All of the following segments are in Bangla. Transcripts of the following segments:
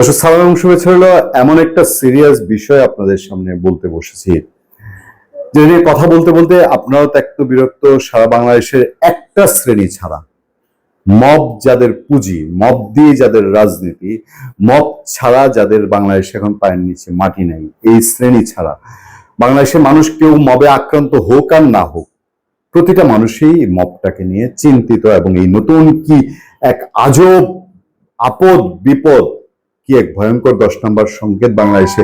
সালাম এবং শুভেচ্ছা এমন একটা সিরিয়াস বিষয় আপনাদের সামনে বলতে বসেছি। যে নিয়ে কথা বলতে বলতে আপনারাও ত্যক্ত বিরক্ত, সারা বাংলাদেশের একটা শ্রেণি ছাড়া। মব যাদের পুঁজি, মব দিয়ে যাদের রাজনীতি, মব ছাড়া যাদের বাংলাদেশে এখন পায়ের নিচে মাটি নাই, এই শ্রেণি ছাড়া। বাংলাদেশের মানুষ কেউ মবে আক্রান্ত হোক আর না হোক, প্রতিটা মানুষই মবটাকে নিয়ে চিন্তিত এবং এই নতুন কি এক আজব, আপদ, বিপদ কি এক ভয়ঙ্কর দশ নম্বর সংকেত বাংলাদেশে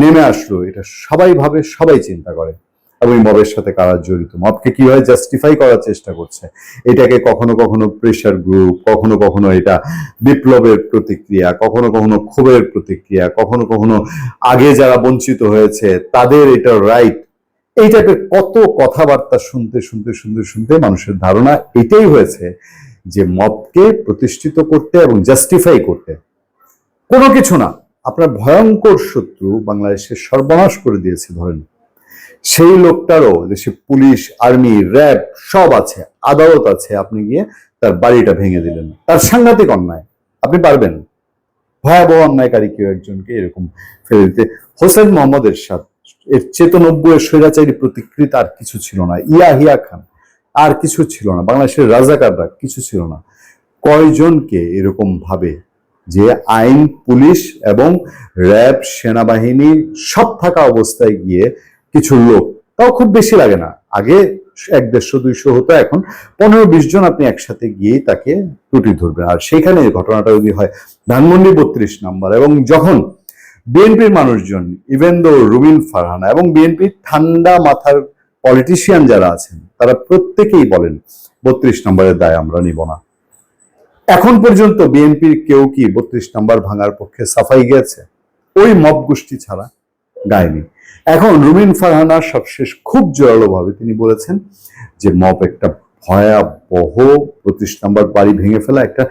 নেমে আসলো, এটা সবাই ভাবে, সবাই চিন্তা করে। এবং মবের সাথে কারা জড়িত? মবকে কীভাবে জাস্টিফাই করার চেষ্টা করছে? এটাকে কখনো কখনো প্রেশার গ্রুপ কখনো কখনো এটা বিপ্লবের প্রতিক্রিয়া, কখনো কখনো ক্ষোভের প্রতিক্রিয়া, কখনো কখনো আগে যারা বঞ্চিত হয়েছে, তাদের এটা রাইট এই টাইপের কত কথাবার্তা শুনতে শুনতে শুনতে শুনতে মানুষের ধারণা এটাই হয়েছে যে মবকে প্রতিষ্ঠিত করতে এবং জাস্টিফাই করতে। কোনো কিছু না। আপনার ভয়ঙ্কর শত্রু বাংলাদেশের সর্বনাশ করে দিয়েছে, ধরেন। সেই লোকটারও দেশে পুলিশ, আর্মি, র্যাব সব আছে, আদালত আছে, আপনি গিয়ে তার বাড়িটা ভেঙে দিলেন। তার সাংঘাতিক অন্যায়, আপনি পারবেন ভয়াবহ অন্যায়কারী কেউ একজনকে এরকম ফেলে দিতে। হোসেন মোহাম্মদ এরশাদ, এর চেতনব্বই স্বৈরাচারী প্রতিকৃত আর কিছু ছিল না। ইয়াহিয়া খান, আর কিছু ছিল না। বাংলাদেশের রাজাকাররা কিছু ছিল না। কয়জনকে এরকম ভাবে যে আইন, পুলিশ এবং র্যাব, সেনাবাহিনী সব থাকা অবস্থায় গিয়ে কিছু লোক, তাও খুব বেশি লাগে না। আগে এক দেড়শো, দুইশো হতো, এখন পনেরো, বিশ জন আপনি একসাথে গিয়ে তাকে ত্রুটি ধরবেন। আর সেখানে ঘটনাটা যদি হয়, ধানমন্ডি বত্রিশ নাম্বার এবং যখন বিএনপির মানুষজন ইভেন দো রুবিন ফারহানা এবং বিএনপির ঠান্ডা মাথার পলিটিশিয়ান যারা আছেন, তারা প্রত্যেকেই বলেন, বত্রিশ নম্বরের দায় আমরা নিব না। এখন পর্যন্ত বিএনপির কেউ কি বত্রিশ নাম্বার ভাঙার পক্ষে সাফাই গেছে? ওই মব গোষ্ঠী ছাড়া গায়নি। এখন রুমিন ফারহানা সবশেষ খুব জোরালো ভাবে তিনি বলেছেন যে মব একটা ভয়াবহ পঁচিশ নাম্বার বাড়ি ভেঙে ফেলা একটা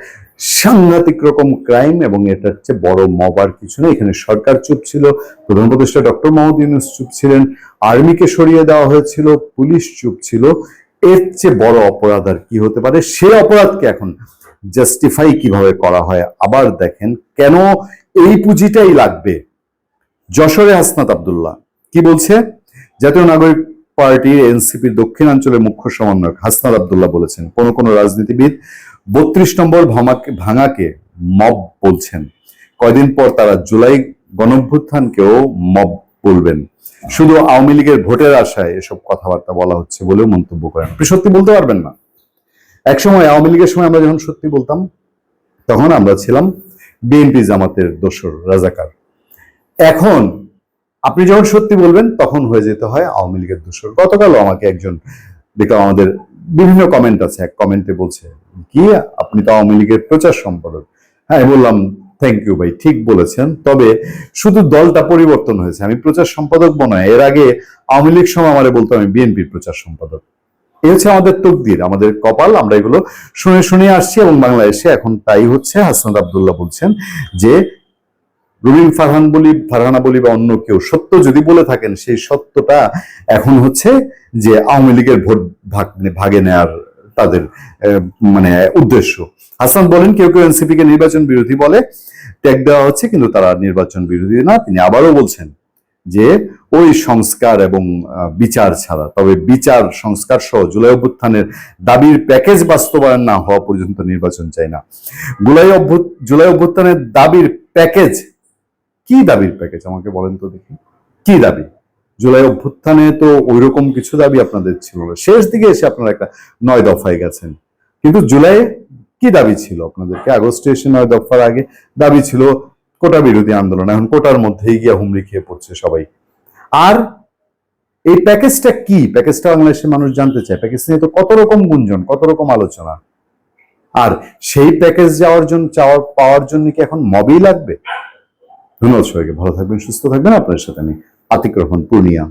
সাংঘাতিক রকম ক্রাইম এবং এটা হচ্ছে বড় মব আর কিছু না। এখানে সরকার চুপ ছিল, প্রধান উপদেষ্টা ডক্টর মোহাম্মদ ইউনুস চুপ ছিলেন, আর্মিকে সরিয়ে দেওয়া হয়েছিল, পুলিশ চুপ ছিল। এর চেয়ে বড় অপরাধ আর কি হতে পারে? সে অপরাধকে এখন জাস্টিফাই কীভাবে করা হয়? আবার দেখেন, কেন এই পুঁজিটাই লাগবে? যশোরে হাসনাত আবদুল্লাহ, কি বলছে? জাতীয় নাগরিক পার্টির এনসিপির দক্ষিণাঞ্চলের মুখ্য সমন্বয়ক হাসনাত আবদুল্লাহ বলেছেন, কোন কোন রাজনীতিবিদ বত্রিশ নম্বর ভাঙাকে ভাঙাকে মব বলছেন। কয়দিন পর তারা জুলাই গণভ্যুত্থানকেও মব বলবেন। শুধু আওয়ামী লীগের ভোটের আশায় এসব কথাবার্তা বলা হচ্ছে বলেও মন্তব্য করেন। আপনি সত্যি বলতে পারবেন না। একসময় আওয়ামী লীগের সময় আমরা যখন সত্যি বলতাম, তখন আমরা ছিলাম বিএনপি জামাতের দোসর রাজাকার। এখন আপনি যখন সত্যি বলবেন, তখন হয়ে যেতে হয় আওয়ামী লীগের দোসর। গতকালও আমাকে একজন, দেখলাম আমাদের বিভিন্ন কমেন্ট আছে, এক কমেন্টে বলছে, কি, আপনি তো আওয়ামী লীগের প্রচার সম্পাদক? হ্যাঁ বললাম থ্যাংক ইউ ভাই, ঠিক বলেছেন। তবে শুধু দলটা পরিবর্তন হয়েছে, আমি প্রচার সম্পাদক বনায় এর আগে আওয়ামী লীগ সময় আমারে বলতো আমি বিএনপির প্রচার সম্পাদক। এই হচ্ছে আমাদের তকদির, আমাদের কপাল। আমরা এগুলো শুনে শুনে আসছি এবং বাংলাদেশে এখন তাই হচ্ছে, হাসনাত আবদুল্লাহ বলছেন যে, রুবিন ফারহান বলি, ফারহানা বলি বা অন্য কেউ, সত্য যদি বলে থাকেন, সেই সত্যটা এখন হচ্ছে যে আওয়ামী লীগের ভোট ভাগ ভাগে নেয়ার তাদের মানে উদ্দেশ্য। হাসান বলেন, কেউ কেউ এনসিপি কে নির্বাচন বিরোধী বলে, ট্যাগ দেওয়া হচ্ছে, কিন্তু তারা নির্বাচন বিরোধী না, তিনি আবারও বলছেন। যে ওই সংস্কার এবং বিচার ছাড়া। তবে বিচার, সংস্কার সহ জুলাই অভ্যুত্থানের দাবির প্যাকেজ বাস্তবায়ন না হওয়া পর্যন্ত নির্বাচন চাই না। জুলাই অভ্যুত জুলাই অভ্যুত্থানের দাবির প্যাকেজ, কি দাবির প্যাকেজ আমাকে বলেন তো দেখি। কি দাবি? জুলাই অভ্যুত্থানে তো ওইরকম কিছু দাবি আপনাদের ছিল না। শেষ দিকে এসে আপনারা একটা নয় দফায় গেছেন। কিন্তু জুলাই কি দাবি ছিল আপনাদেরকে? আগস্টে এসে নয় দফার আগে দাবি ছিল কোটা বিরোধী আন্দোলন, এখন কোটার মধ্যেই গিয়ে হুমড়ি খেয়ে পড়ছে সবাই। আর এই প্যাকেজটা কি? প্যাকেজটা বাংলাদেশের মানুষ জানতে চায়। প্যাকেজ নিয়ে তো কত রকম গুঞ্জন, কত রকম আলোচনা। আর সেই প্যাকেজ যাওয়ার জন্য চাওয়ার পাওয়ার জন্য কি এখন মবই লাগবে? ধন্যবাদ সবাইকে। ভালো থাকবেন, সুস্থ থাকবেন। আপনার সাথে আমি আতিক রহমান, পূর্ণিয়া।